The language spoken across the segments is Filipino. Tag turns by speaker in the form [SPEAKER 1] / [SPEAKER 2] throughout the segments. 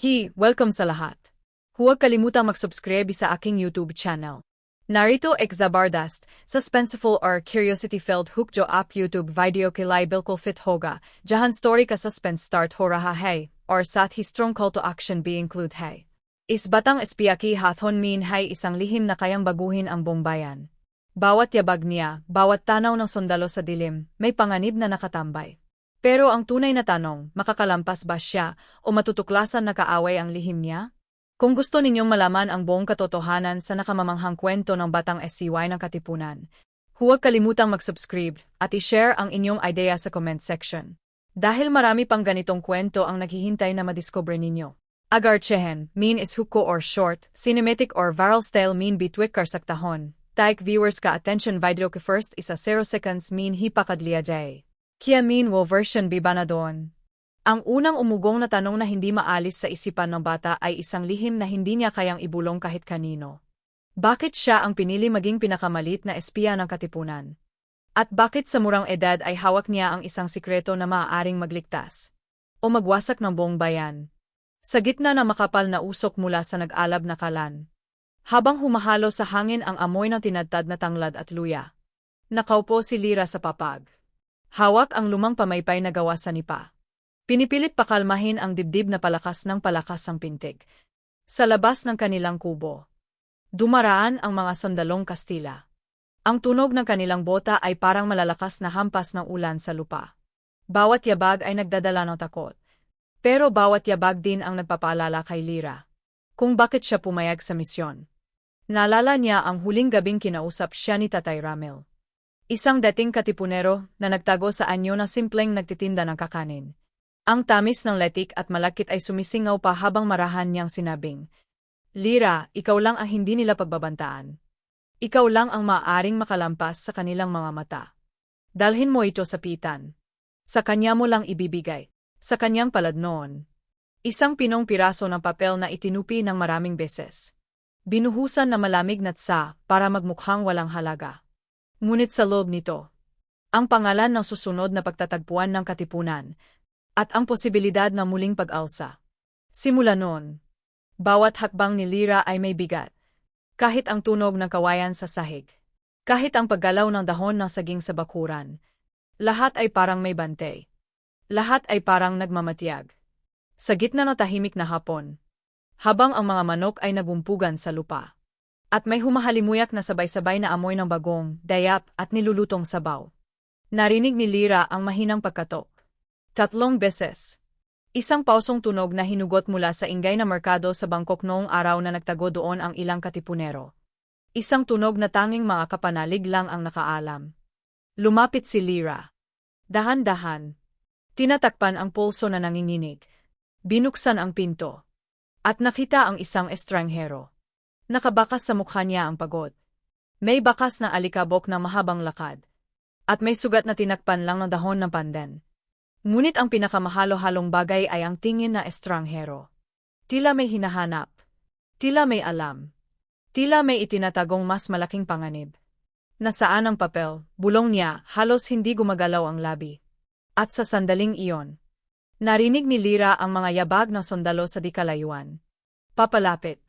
[SPEAKER 1] Hi, welcome sa lahat. Huwag kalimutang mag-subscribe sa aking YouTube channel. Narito ek zabardast, suspenseful or curiosity-filled hukjo up YouTube video kilay bilkul fit hoga, jahan story ka suspense start ho raha hay, or sat hi strong call to action be include hay. Isbatang espiyaki hathon min hay isang lihim na kayang baguhin ang bombayan. Bawat yabag niya, bawat tanaw ng sundalo sa dilim, may panganib na nakatambay. Pero ang tunay na tanong, makakalampas ba siya o matutuklasan na kaaway ang lihim niya? Kung gusto ninyong malaman ang buong katotohanan sa nakamamanghang kwento ng Batang SCY ng Katipunan, huwag kalimutang mag-subscribe at i-share ang inyong idea sa comment section. Dahil marami pang ganitong kwento ang naghihintay na madiscover ninyo. Agarchehen, mean is huko or short, cinematic or viral style mean bitwik karsaktahon. Taik viewers ka attention video ka first isa 0 seconds mean hipakadliya jay. Kiamin wo version biba na. Ang unang umugong na tanong na hindi maalis sa isipan ng bata ay isang lihim na hindi niya kayang ibulong kahit kanino. Bakit siya ang pinili maging pinakamalit na espiya ng katipunan? At bakit sa murang edad ay hawak niya ang isang sikreto na maaaring magligtas? O magwasak ng buong bayan? Sa gitna ng makapal na usok mula sa nag-alab na kalan. Habang humahalo sa hangin ang amoy ng tinadtad na tanglad at luya. Nakaupo si Lira sa papag. Hawak ang lumang pamaypay na gawa sa nipa. Pinipilit pakalmahin ang dibdib na palakas ng palakas ang pintig. Sa labas ng kanilang kubo. Dumaraan ang mga sandalong Kastila. Ang tunog ng kanilang bota ay parang malalakas na hampas ng ulan sa lupa. Bawat yabag ay nagdadala ng takot. Pero bawat yabag din ang nagpapaalala kay Lira. Kung bakit siya pumayag sa misyon. Naalala niya ang huling gabing kinausap siya ni Tatay Ramel. Isang dating katipunero na nagtago sa anyo na simpleng nagtitinda ng kakanin. Ang tamis ng letik at malakit ay sumisingaw pa habang marahan niyang sinabing, Lira, ikaw lang ang hindi nila pagbabantaan. Ikaw lang ang maaaring makalampas sa kanilang mga mata. Dalhin mo ito sa pitan. Sa kanya mo lang ibibigay. Sa kanyang palad noon. Isang pinong piraso ng papel na itinupi ng maraming beses. Binuhusan na malamig na tsa para magmukhang walang halaga. Ngunit sa loob nito, ang pangalan ng susunod na pagtatagpuan ng katipunan, at ang posibilidad ng muling pag-alsa. Simula noon, bawat hakbang ni Lira ay may bigat. Kahit ang tunog ng kawayan sa sahig, kahit ang paggalaw ng dahon ng saging sa bakuran, lahat ay parang may bantay. Lahat ay parang nagmamatiyag. Sa gitna ng tahimik na hapon, habang ang mga manok ay nagumpugan sa lupa. At may humahalimuyak na sabay-sabay na amoy ng bagong, dayap at nilulutong sabaw. Narinig ni Lira ang mahinang pagkatok. Tatlong beses. Isang pausong tunog na hinugot mula sa ingay na merkado sa Bangkok noong araw na nagtago doon ang ilang katipunero. Isang tunog na tanging mga kapanalig lang ang nakaalam. Lumapit si Lira. Dahan-dahan. Tinatakpan ang pulso na nanginginig. Binuksan ang pinto. At nakita ang isang estranghero. Nakabakas sa mukha niya ang pagod. May bakas na alikabok na mahabang lakad. At may sugat na tinakpan lang ng dahon ng pandan. Ngunit ang pinakamahalo-halong bagay ay ang tingin na estranghero. Tila may hinahanap. Tila may alam. Tila may itinatagong mas malaking panganib. Nasaan ang papel, bulong niya, halos hindi gumagalaw ang labi. At sa sandaling iyon, narinig ni Lira ang mga yabag ng sundalo sa dikalayuan. Papalapit.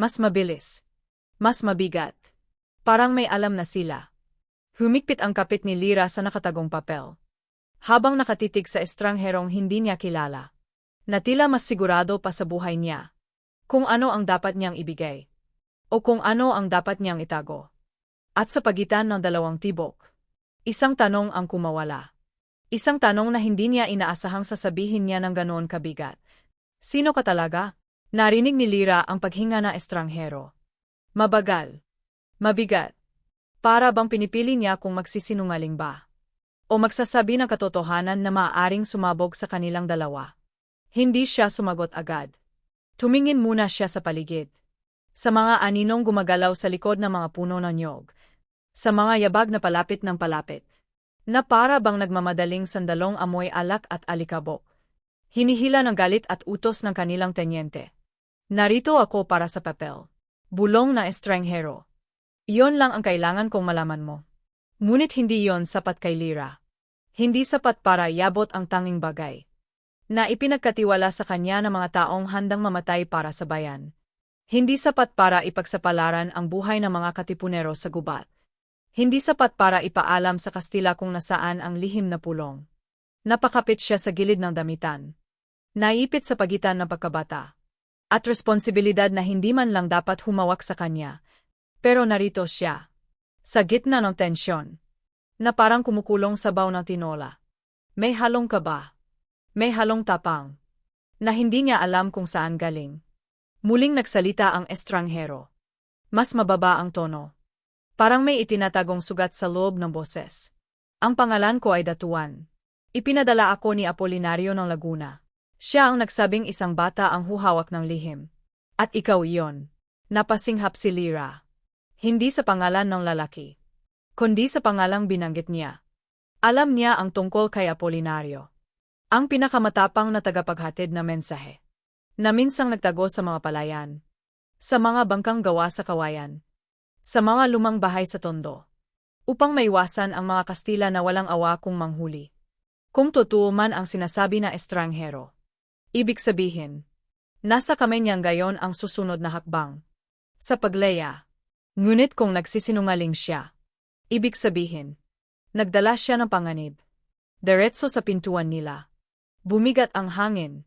[SPEAKER 1] Mas mabilis. Mas mabigat. Parang may alam na sila. Humikpit ang kapit ni Lira sa nakatagong papel. Habang nakatitig sa estrangherong hindi niya kilala. Natila mas sigurado pa sa buhay niya. Kung ano ang dapat niyang ibigay. O kung ano ang dapat niyang itago. At sa pagitan ng dalawang tibok. Isang tanong ang kumawala. Isang tanong na hindi niya inaasahang sasabihin niya ng ganoon kabigat. Sino ka talaga? Narinig ni Lira ang paghinga na estranghero. Mabagal. Mabigat. Para bang pinipili niya kung magsisinungaling ba? O magsasabi ng katotohanan na maaaring sumabog sa kanilang dalawa. Hindi siya sumagot agad. Tumingin muna siya sa paligid. Sa mga aninong gumagalaw sa likod ng mga puno ng nyog. Sa mga yabag na palapit ng palapit. Na para bang nagmamadaling sandalong amoy alak at alikabok. Hinihila ng galit at utos ng kanilang tenyente. Narito ako para sa papel. Bulong na estranghero. Iyon lang ang kailangan kong malaman mo. Ngunit hindi yon sapat kay Lira. Hindi sapat para iabot ang tanging bagay. na ipinagkatiwala sa kanya ng mga taong handang mamatay para sa bayan. Hindi sapat para ipagsapalaran ang buhay ng mga katipunero sa gubat. Hindi sapat para ipaalam sa Kastila kung nasaan ang lihim na pulong. Napakapit siya sa gilid ng damitan. Naipit sa pagitan ng pagkabata. At responsibilidad na hindi man lang dapat humawak sa kanya. Pero narito siya. Sa gitna ng tensyon. Na parang kumukulong sa baw ng tinola. May halong kaba. May halong tapang. Na hindi niya alam kung saan galing. Muling nagsalita ang estranghero. Mas mababa ang tono. Parang may itinatagong sugat sa loob ng boses. Ang pangalan ko ay Datuan. Ipinadala ako ni Apolinario ng Laguna. Siya ang nagsabing isang bata ang huhawak ng lihim. At ikaw iyon. Napasinghap si Lira. Hindi sa pangalan ng lalaki. Kundi sa pangalang binanggit niya. Alam niya ang tungkol kay Apolinario. Ang pinakamatapang na tagapaghatid na mensahe. Na minsang nagtago sa mga palayan. Sa mga bangkang gawa sa kawayan sa mga lumang bahay sa Tondo. Upang maiwasan ang mga Kastila na walang awa kung manghuli. Kung totoo man ang sinasabi na estranghero. Ibig sabihin, nasa kamay niyang gayon ang susunod na hakbang. Sa pagleya. Ngunit kung nagsisinungaling siya. Ibig sabihin, nagdala siya ng panganib. Diretso sa pintuan nila. Bumigat ang hangin.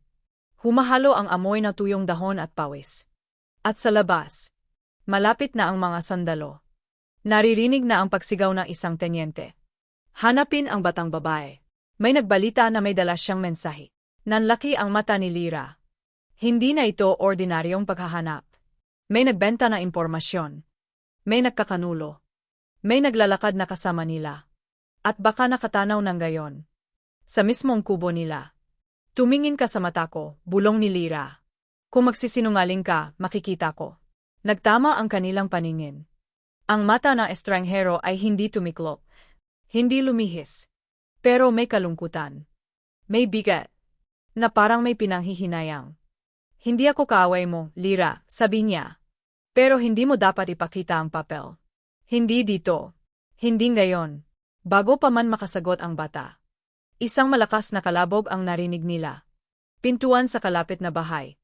[SPEAKER 1] Humahalo ang amoy na tuyong dahon at pawis. At sa labas, Malapit na ang mga sandalo. Naririnig na ang pagsigaw ng isang tenyente. Hanapin ang batang babae. May nagbalita na may dala siyang mensahe. Nanlaki ang mata ni Lira. Hindi na ito ordinaryong paghahanap. May nagbenta na impormasyon. May nagkakanulo. May naglalakad na kasama nila. At baka nakatanaw ng gayon. Sa mismong kubo nila. Tumingin ka sa mata ko, bulong ni Lira. Kung magsisinungaling ka, makikita ko. Nagtama ang kanilang paningin. Ang mata ng estranghero ay hindi tumiklop. Hindi lumihis. Pero may kalungkutan. May bigat. Na parang may pinanghihinayang. Hindi ako kaaway mo, Lira, sabi niya. Pero hindi mo dapat ipakita ang papel. Hindi dito. Hindi ngayon. Bago pa man makasagot ang bata. Isang malakas na kalabog ang narinig nila. Pintuan sa kalapit na bahay.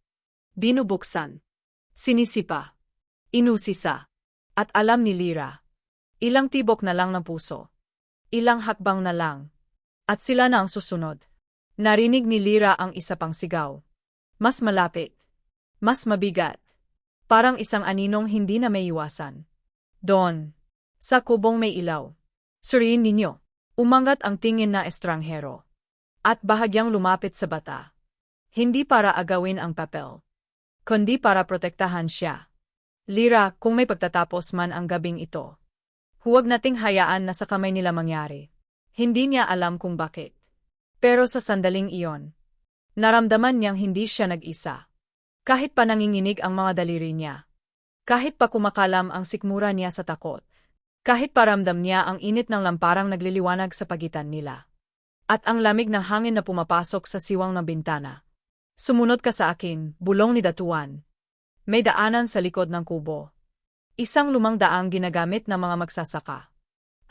[SPEAKER 1] Binubuksan. Sinisipa. Inusisa. At alam ni Lira. Ilang tibok na lang ng puso. Ilang hakbang na lang. At sila na ang susunod. Narinig ni Lira ang isa pang sigaw. Mas malapit. Mas mabigat. Parang isang aninong hindi na may iwasan. Doon. Sa kubong may ilaw. Suriin ninyo. Umangat ang tingin na estranghero. At bahagyang lumapit sa bata. Hindi para agawin ang papel. Kundi para protektahan siya. Lira, kung may pagtatapos man ang gabing ito. Huwag nating hayaan na sa kamay nila mangyari. Hindi niya alam kung bakit. Pero sa sandaling iyon, naramdaman niyang hindi siya nag-isa. Kahit pa nanginginig ang mga daliri niya. Kahit pa kumakalam ang sikmura niya sa takot. Kahit paramdam niya ang init ng lamparang nagliliwanag sa pagitan nila. At ang lamig ng hangin na pumapasok sa siwang ng bintana. Sumunod ka sa akin, bulong ni Datuan. May daanan sa likod ng kubo. Isang lumang daang ginagamit ng mga magsasaka.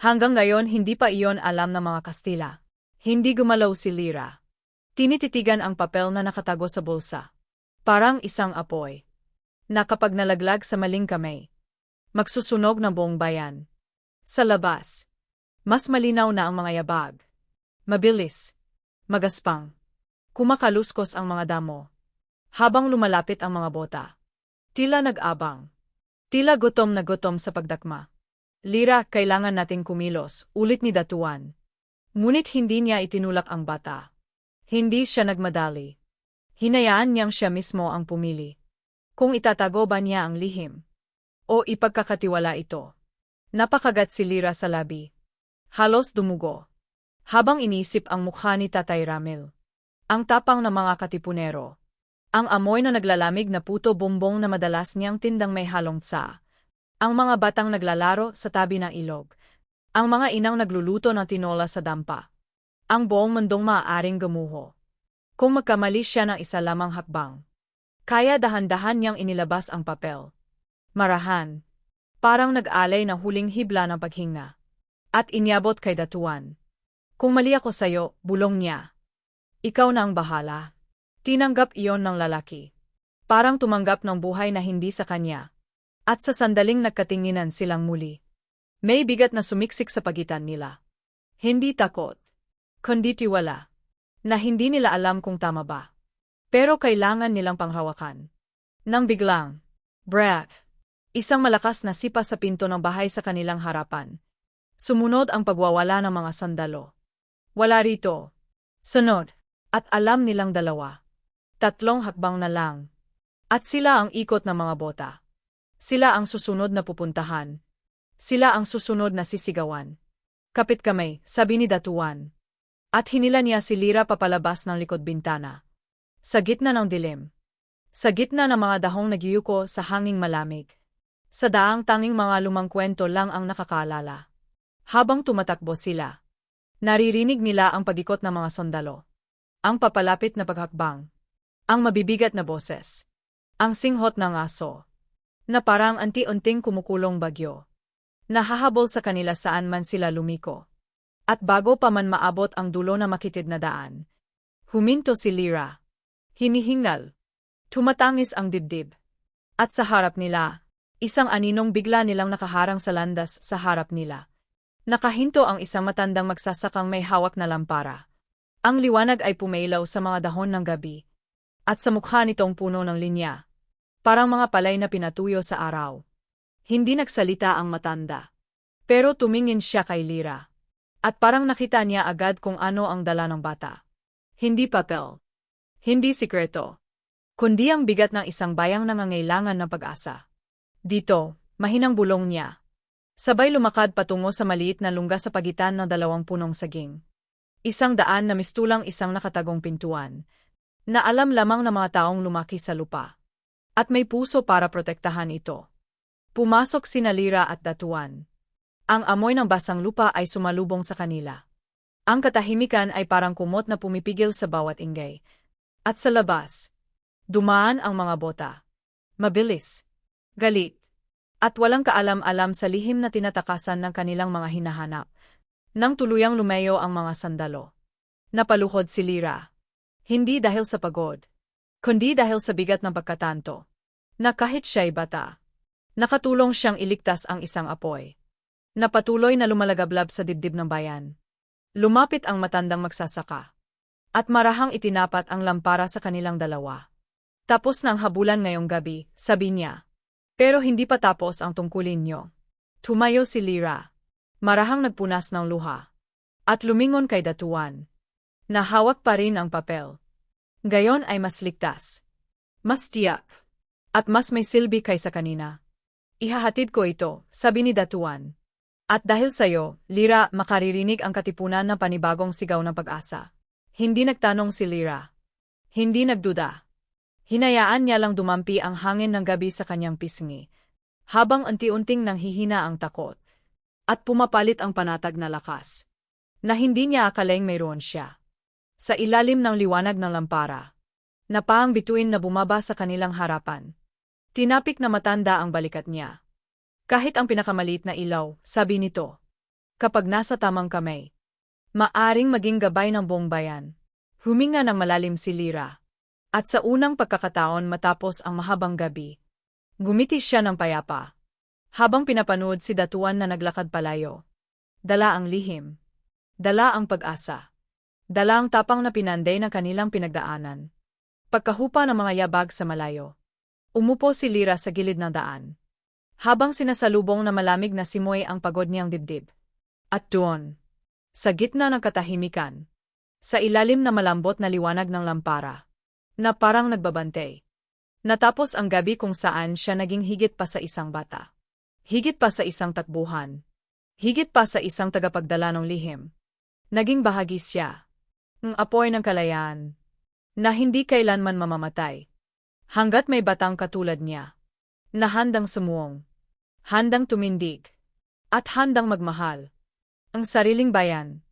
[SPEAKER 1] Hanggang ngayon hindi pa iyon alam ng mga Kastila. Hindi gumalaw si Lira. Tinititigan ang papel na nakatago sa bulsa. Parang isang apoy. Na kapag nalaglag sa maling kamay, magsusunog ng buong bayan. Sa labas, mas malinaw na ang mga yabag. Mabilis. Magaspang. Kumakaluskos ang mga damo. Habang lumalapit ang mga bota. Tila nag-abang. Tila gutom na gutom sa pagdakma. Lira, kailangan nating kumilos, ulit ni Datuan. Ngunit hindi niya itinulak ang bata. Hindi siya nagmadali. Hinayaan niyang siya mismo ang pumili. Kung itatago ba niya ang lihim. O ipagkakatiwala ito. Napakagat si Lira sa labi. Halos dumugo. Habang inisip ang mukha ni Tatay Ramil. Ang tapang ng mga katipunero. Ang amoy na naglalamig na puto bumbong na madalas niyang tindang may halong tsa. Ang mga batang naglalaro sa tabi ng ilog. Ang mga inang nagluluto ng tinola sa dampa. Ang buong mundong maaaring gumuho. Kung magkamali siya ng isa lamang hakbang. Kaya dahan-dahan niyang inilabas ang papel. Marahan. Parang nag-alay na huling hibla ng paghinga. At inyabot kay Datuan. Kung mali ako sa'yo, bulong niya. Ikaw na ang bahala. Tinanggap iyon ng lalaki. Parang tumanggap ng buhay na hindi sa kanya. At sa sandaling nagkatinginan silang muli. May bigat na sumiksik sa pagitan nila. Hindi takot. Kundi tiwala. Na hindi nila alam kung tama ba. Pero kailangan nilang panghawakan. Nang biglang, Brack, isang malakas na sipa sa pinto ng bahay sa kanilang harapan. Sumunod ang pagwawala ng mga sandalo. Wala rito. Sunod. At alam nilang dalawa. Tatlong hakbang na lang. At sila ang ikot ng mga bota. Sila ang susunod na pupuntahan. Sila ang susunod na sisigawan. Kapit kamay, sabi ni Datuan. At hinila niya si Lira papalabas ng likod bintana. Sa gitna ng dilim. Sa gitna ng mga dahong nagyuyuko sa hanging malamig. Sa daang tanging mga lumang kwento lang ang nakakaalala. Habang tumatakbo sila. Naririnig nila ang pagikot ng mga sundalo. Ang papalapit na paghakbang. Ang mabibigat na boses. Ang singhot ng aso. Na parang anti-unting kumukulong bagyo. Nahahabol sa kanila saan man sila lumiko. At bago pa man maabot ang dulo na makitid na daan. Huminto si Lira. Hinihingal. Tumatangis ang dibdib. At sa harap nila, isang aninong bigla nilang nakaharang sa landas sa harap nila. Nakahinto ang isang matandang magsasakang may hawak na lampara. Ang liwanag ay pumailaw sa mga dahon ng gabi. At sa mukha nitong puno ng linya. Parang mga palay na pinatuyo sa araw. Hindi nagsalita ang matanda. Pero tumingin siya kay Lira. At parang nakita niya agad kung ano ang dala ng bata. Hindi papel. Hindi sikreto. Kundi ang bigat ng isang bayang nangangailangan ng pag-asa. Dito, mahinang bulong niya. Sabay lumakad patungo sa maliit na lungga sa pagitan ng dalawang punong saging. Isang daan na mistulang isang nakatagong pintuan, na alam lamang ng mga taong lumaki sa lupa. At may puso para protektahan ito. Pumasok si Nalira at Datuan. Ang amoy ng basang lupa ay sumalubong sa kanila. Ang katahimikan ay parang kumot na pumipigil sa bawat ingay. At sa labas, dumaan ang mga bota. Mabilis, galit, at walang kaalam-alam sa lihim na tinatakasan ng kanilang mga hinahanap. Nang tuluyang lumayo ang mga sandalo. Napaluhod si Lira. Hindi dahil sa pagod, kundi dahil sa bigat ng pagkatanto. Na kahit siya'y bata, Nakatulong siyang iligtas ang isang apoy. Napatuloy na lumalagablab sa dibdib ng bayan. Lumapit ang matandang magsasaka. At marahang itinapat ang lampara sa kanilang dalawa. Tapos ng habulan ngayong gabi, sabi niya. Pero hindi pa tapos ang tungkulin niyo. Tumayo si Lira. Marahang nagpunas ng luha. At lumingon kay Datuan. Nahawak pa rin ang papel. Gayon ay mas ligtas. Mas tiyak. At mas may silbi kaysa kanina. Ihahatid ko ito, sabi ni Datuan. At dahil sa'yo, Lira, makaririnig ang katipunan ng panibagong sigaw ng pag-asa. Hindi nagtanong si Lira. Hindi nagduda. Hinayaan niya lang dumampi ang hangin ng gabi sa kanyang pisngi, habang unti-unting nanghihina ang takot. At pumapalit ang panatag na lakas, na hindi niya akalaing mayroon siya. Sa ilalim ng liwanag ng lampara, na paang bituin na bumaba sa kanilang harapan, Tinapik na matanda ang balikat niya. Kahit ang pinakamaliit na ilaw, sabi nito. Kapag nasa tamang kamay, maaring maging gabay ng buong bayan. Huminga ng malalim si Lira. At sa unang pagkakataon matapos ang mahabang gabi, gumiti siya ng payapa. Habang pinapanood si Datuan na naglakad palayo. Dala ang lihim. Dala ang pag-asa. Dala ang tapang na pinanday ng kanilang pinagdaanan. Pagkahupa ng mga yabag sa malayo. Umupo si Lira sa gilid ng daan. Habang sinasalubong na malamig na simoy ang pagod niyang dibdib. At doon, sa gitna ng katahimikan, sa ilalim na malambot na liwanag ng lampara, na parang nagbabantay. Natapos ang gabi kung saan siya naging higit pa sa isang bata. Higit pa sa isang takbuhan. Higit pa sa isang tagapagdala ng lihim. Naging bahagi siya. Ng apoy ng kalayaan. Na hindi kailanman mamamatay. Hanggat may batang katulad niya, na handang sumuong, handang tumindig, at handang magmahal, ang sariling bayan,